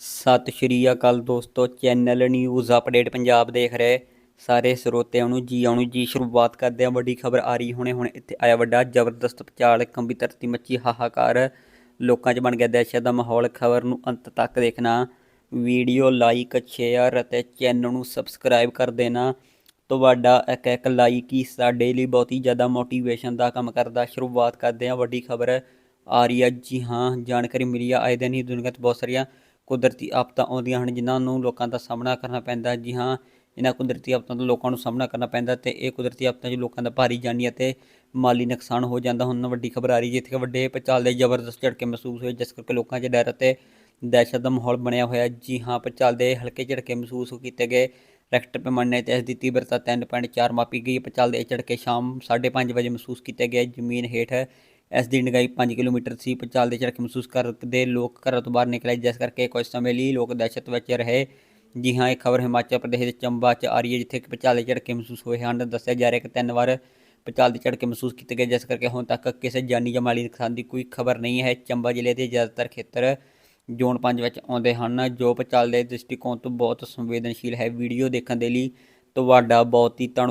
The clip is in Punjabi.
ਸਤਿ ਸ਼੍ਰੀ ਅਕਾਲ ਦੋਸਤੋ, ਚੈਨਲ ਨਿਊਜ਼ ਅਪਡੇਟ ਪੰਜਾਬ ਦੇਖ ਰਹੇ ਸਾਰੇ ਸਰੋਤਿਆਂ ਨੂੰ। ਜੀ ਆਉਣ ਜੀ, ਸ਼ੁਰੂਆਤ ਕਰਦੇ ਹਾਂ। ਵੱਡੀ ਖਬਰ ਆ ਰਹੀ ਹੁਣੇ ਹੁਣ, ਇੱਥੇ ਆਇਆ ਵੱਡਾ ਜ਼ਬਰਦਸਤ ਭੁਚਾਲ ਕੰਬੀ ਧਰਤੀ ਮੱਚੀ, ਹਾਹਾਕਾਰ। ਲੋਕਾਂ 'ਚ ਬਣ ਗਿਆ ਦਹਿਸ਼ਤ ਦਾ ਮਾਹੌਲ। ਖਬਰ ਨੂੰ ਅੰਤ ਤੱਕ ਦੇਖਣਾ, ਵੀਡੀਓ ਲਾਈਕ, ਸ਼ੇਅਰ ਅਤੇ ਚੈਨਲ ਨੂੰ ਸਬਸਕ੍ਰਾਈਬ ਕਰ ਦੇਣਾ। ਤੁਹਾਡਾ ਇੱਕ ਇੱਕ ਲਾਈਕ ਹੀ ਸਾਡੇ ਲਈ ਬਹੁਤ ਹੀ ਜ਼ਿਆਦਾ ਮੋਟੀਵੇਸ਼ਨ ਦਾ ਕੰਮ ਕਰਦਾ। ਸ਼ੁਰੂਆਤ ਕਰਦੇ ਹਾਂ। ਵੱਡੀ ਖਬਰ ਆ ਰਹੀ ਹੈ। ਜੀ ਹਾਂ, ਜਾਣਕਾਰੀ ਮਿਲੀ ਆ। ਆਏ ਦਿਨ ਹੀ ਦੁਨੀਆ 'ਚ ਬਹੁਤ ਸਾਰੀਆਂ ਕੁਦਰਤੀ ਆਫਤਾਂ ਆਉਂਦੀਆਂ ਹਨ, ਜਿਨ੍ਹਾਂ ਨੂੰ ਲੋਕਾਂ ਦਾ ਸਾਹਮਣਾ ਕਰਨਾ ਪੈਂਦਾ ਜੀ ਹਾਂ, ਇਹਨਾਂ ਕੁਦਰਤੀ ਆਫਤਾਂ ਦਾ ਲੋਕਾਂ ਨੂੰ ਸਾਹਮਣਾ ਕਰਨਾ ਪੈਂਦਾ ਤੇ ਇਹ ਕੁਦਰਤੀ ਆਫਤਾਂ 'ਚ ਲੋਕਾਂ ਦਾ ਭਾਰੀ ਜਾਨੀ ਅਤੇ ਮਾਲੀ ਨੁਕਸਾਨ ਹੋ ਜਾਂਦਾ ਹੁਣ ਵੱਡੀ ਖਬਰ ਆ ਰਹੀ ਜਿੱਥੇ ਵੱਡੇ ਭੂਚਾਲ ਦੇ ਜ਼ਬਰਦਸਤ ਝਟਕੇ ਮਹਿਸੂਸ ਹੋਏ, ਜਿਸ ਕਰਕੇ ਲੋਕਾਂ 'ਚ ਡਰ ਅਤੇ ਦਹਿਸ਼ਤ ਦਾ ਮਾਹੌਲ ਬਣਿਆ ਹੋਇਆ ਜੀ ਹਾਂ, ਭੂਚਾਲ ਦੇ ਹਲਕੇ ਝਟਕੇ ਮਹਿਸੂਸ ਕੀਤੇ ਗਏ। ਰੈਕਟਰ ਪੈਮਾਨੇ ਤੇ ਇਸ ਦੀ ਤੀਬਰਤਾ 3.4 ਮਾਪੀ ਗਈ। ਭੂਚਾਲ ਦੇ ਇਹ ਝਟਕੇ ਸ਼ਾਮ 5:30 ਵਜੇ ਮਹਿਸੂਸ ਕੀਤੇ ਗਏ। ਜ਼ਮੀਨ ਹੇਠ ਇਸ ਦੀ ਡੂੰਘਾਈ 5 ਕਿਲੋਮੀਟਰ ਸੀ। ਭੂਚਾਲ ਦੇ ਝਟਕੇ ਮਹਿਸੂਸ ਕਰਦੇ ਲੋਕ ਘਰਾਂ ਤੋਂ ਬਾਹਰ ਨਿਕਲੇ, ਜਿਸ ਕਰਕੇ ਕੁਝ ਸਮੇਂ ਲਈ ਲੋਕ ਦਹਿਸ਼ਤ ਵਿੱਚ ਰਹੇ। ਜੀ ਹਾਂ, ਇਹ ਖਬਰ ਹਿਮਾਚਲ ਪ੍ਰਦੇਸ਼ ਦੇ ਚੰਬਾ 'ਚ ਆ ਰਹੀ ਹੈ, ਜਿੱਥੇ ਕਿ ਭੂਚਾਲ ਦੇ ਝਟਕੇ ਮਹਿਸੂਸ ਹੋਏ ਹਨ। ਦੱਸਿਆ ਜਾ ਰਿਹਾ ਕਿ ਤਿੰਨ ਵਾਰ ਭੂਚਾਲ ਦੇ ਝਟਕੇ ਮਹਿਸੂਸ ਕੀਤੇ ਗਏ, ਜਿਸ ਕਰਕੇ ਹੁਣ ਤੱਕ ਕਿਸੇ ਜਾਨੀ ਜਾਂ ਮਾਲੀ ਨੁਕਸਾਨ ਦੀ ਕੋਈ ਖਬਰ ਨਹੀਂ ਹੈ। ਚੰਬਾ ਜ਼ਿਲ੍ਹੇ ਦੇ ਜ਼ਿਆਦਾਤਰ ਖੇਤਰ ਜ਼ੋਨ 5 ਵਿੱਚ ਆਉਂਦੇ ਹਨ, ਜੋ ਭੂਚਾਲ ਦੇ ਦ੍ਰਿਸ਼ਟੀਕੋਣ ਤੋਂ ਬਹੁਤ ਸੰਵੇਦਨਸ਼ੀਲ ਹੈ। ਵੀਡੀਓ ਦੇਖਣ ਦੇ ਲਈ ਤੁਹਾਡਾ ਬਹੁਤ ਹੀ ਧੰਨ